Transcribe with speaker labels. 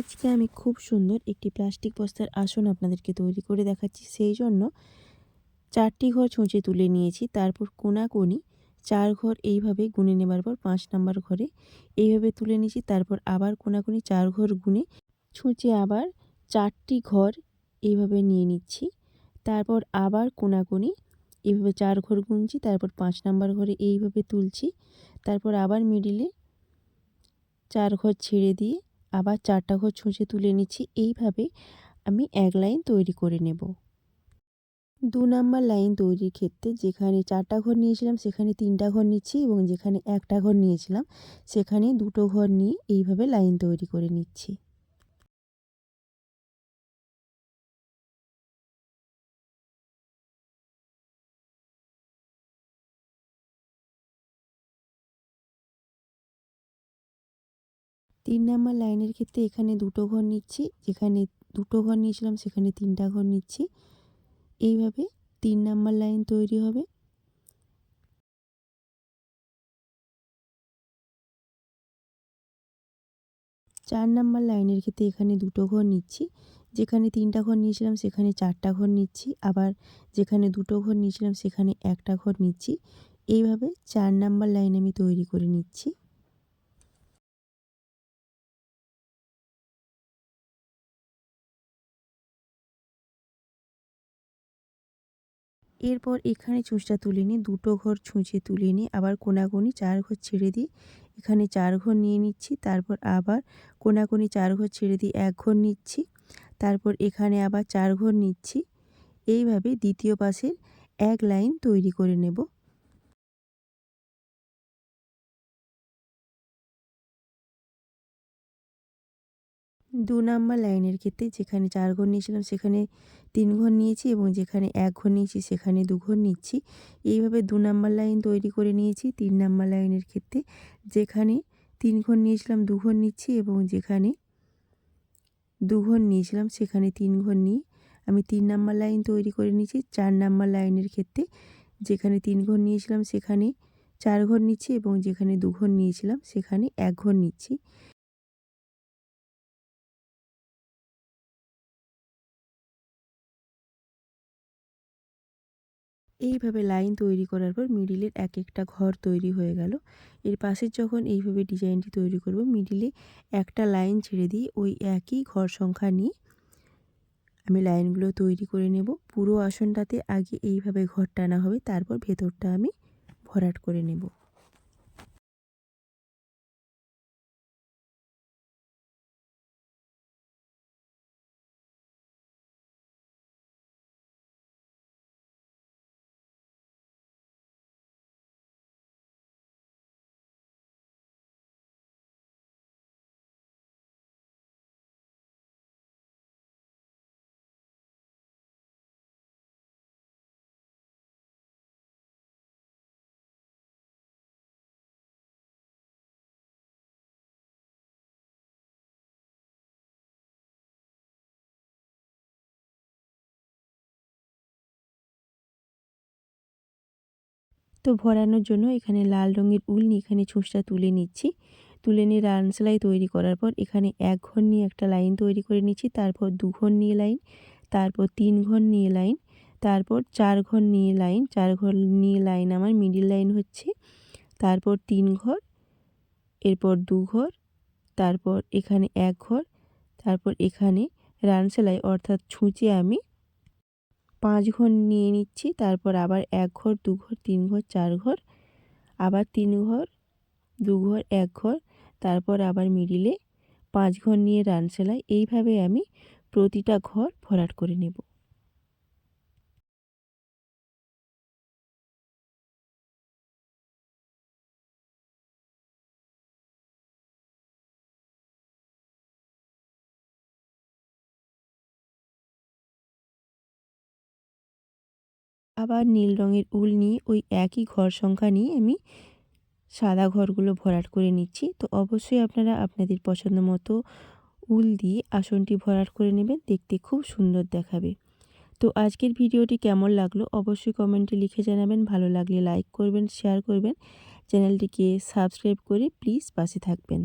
Speaker 1: আজকে আমি খুব সুন্দর একটি প্লাস্টিক বস্তার আসন আপনাদেরকে তৈরি করে দেখাচ্ছি। সেই জন্য চারটি ঘর ছুঁচে তুলে নিয়েছি, তারপর কোনাকুনি। চার ঘর এইভাবে গুনে নেবার পর পাঁচ নাম্বার ঘরে এইভাবে তুলে নিয়েছি, তারপর আবার কোনাকুনি চার ঘর গুনে ছুঁচে আবার চারটি ঘর এইভাবে নিয়ে নিচ্ছি। তারপর আবার কোনাকুনি এইভাবে চার ঘর গুনছি, তারপর পাঁচ নাম্বার ঘরে এইভাবে তুলছি, তারপর আবার মিডিলে চার ঘর ছেড়ে দিয়ে আবার চারটা ঘর ছুঁচে তুলে নিচ্ছি, এইভাবে আমি এক লাইন তৈরি করে নেব। দু নাম্বার লাইন তৈরির ক্ষেত্রে যেখানে চারটা ঘর নিয়েছিলাম, সেখানে তিনটা ঘর নিচ্ছি এবং যেখানে একটা ঘর নিয়েছিলাম, সেখানে দুটো ঘর নিয়ে এইভাবে লাইন তৈরি করে নিচ্ছি। তিন নাম্বার লাইনের ক্ষেত্রে এখানে দুটো ঘর নিচ্ছি, যেখানে দুটো ঘর নিয়েছিলাম সেখানে তিনটা ঘর নিচ্ছি। এইভাবে তিন নাম্বার লাইন তৈরি হবে। চার নাম্বার লাইনের ক্ষেত্রে এখানে দুটো ঘর নিচ্ছি, যেখানে তিনটা ঘর নিয়েছিলাম সেখানে চারটা ঘর নিচ্ছি, আবার যেখানে দুটো ঘর নিয়েছিলাম সেখানে একটা ঘর নিচ্ছি। এইভাবে চার নাম্বার লাইন আমি তৈরি করে নিচ্ছি। এরপর এখানে চুঁচটা তুলে নিয়ে দুটো ঘর ছুঁচে তুলে নিয়ে আবার কোনাকুনি চার ঘর ছেড়ে দিই, এখানে চার ঘর নিয়ে নিচ্ছি, তারপর আবার কোনাকুনি চার ঘর ছেড়ে দিই, এক ঘর নিচ্ছি, তারপর এখানে আবার চার ঘর নিচ্ছি। এইভাবে দ্বিতীয় পাশের এক লাইন তৈরি করে নেব। দু নাম্বার লাইনের ক্ষেত্রে যেখানে চার ঘর নিয়েছিলাম, সেখানে তিন ঘর নিয়েছি এবং যেখানে এক ঘর নিয়েছি, সেখানে দু ঘর নিচ্ছি। এইভাবে দু নাম্বার লাইন তৈরি করে নিয়েছি তিন নাম্বার লাইনের ক্ষেত্রে। যেখানে তিন ঘর নিয়েছিলাম, দু ঘর নিচ্ছি এবং যেখানে দু ঘর নিয়েছিলাম, সেখানে তিন ঘর নিয়ে আমি তিন নাম্বার লাইন তৈরি করে নিয়েছি। চার নাম্বার লাইনের ক্ষেত্রে যেখানে তিন ঘর নিয়েছিলাম, সেখানে চার ঘর নিচ্ছি এবং যেখানে দু ঘর নিয়েছিলাম, সেখানে এক ঘর নিচ্ছি। এইভাবে লাইন তৈরি করার পর মিডিলের এক একটা ঘর তৈরি হয়ে গেল। এর পাশে যখন এইভাবে ডিজাইনটি তৈরি করব, মিডিলে একটা লাইন ছেড়ে দিয়ে ওই একই ঘর সংখ্যা নিয়ে আমি লাইনগুলো তৈরি করে নেব। পুরো আসনটাতে আগে এইভাবে ঘর টানা হবে, তারপর ভেতরটা আমি ভরাট করে নেব। তো ভরানোর জন্য এখানে লাল রঙের উল নিয়ে এখানে ছুঁচটা তুলে নিচ্ছি। তুলে নিয়ে রান সেলাই তৈরি করার পর এখানে এক ঘর নিয়ে একটা লাইন তৈরি করে নিচ্ছি, তারপর দু ঘর নিয়ে লাইন, তারপর তিন ঘর নিয়ে লাইন, তারপর চার ঘর নিয়ে লাইন, চার ঘর নিয়ে লাইন আমার মিডিল লাইন হচ্ছে, তারপর তিন ঘর, এরপর দু ঘর, তারপর এখানে এক ঘর, তারপর এখানে রান সেলাই অর্থাৎ ছুঁচে আমি পাঁচ ঘর নিয়ে নিচ্ছি, তারপর আবার এক ঘর, দু ঘর, তিন ঘর, চার ঘর, আবার তিন ঘর, দু ঘর, এক ঘর, তারপর আবার মিডিলে পাঁচ ঘর নিয়ে রান সেলাই এইভাবে আমি প্রতিটা ঘর ভরাট করে নেব। আবার নীল রঙের উল নিয়ে ওই একই ঘর সংখ্যা নিয়ে আমি সাদা ঘরগুলো ভরাট করে নিচ্ছি। তো অবশ্যই আপনারা আপনাদের পছন্দ মতো উল দিয়ে আসনটি ভরাট করে নেবেন, দেখতে খুব সুন্দর দেখাবে। তো আজকের ভিডিওটি কেমন লাগল অবশ্যই কমেন্টে লিখে জানাবেন। ভালো লাগলে লাইক করবেন, শেয়ার করবেন। চ্যানেলটিকে সাবস্ক্রাইব করে প্লিজ পাশে থাকবেন।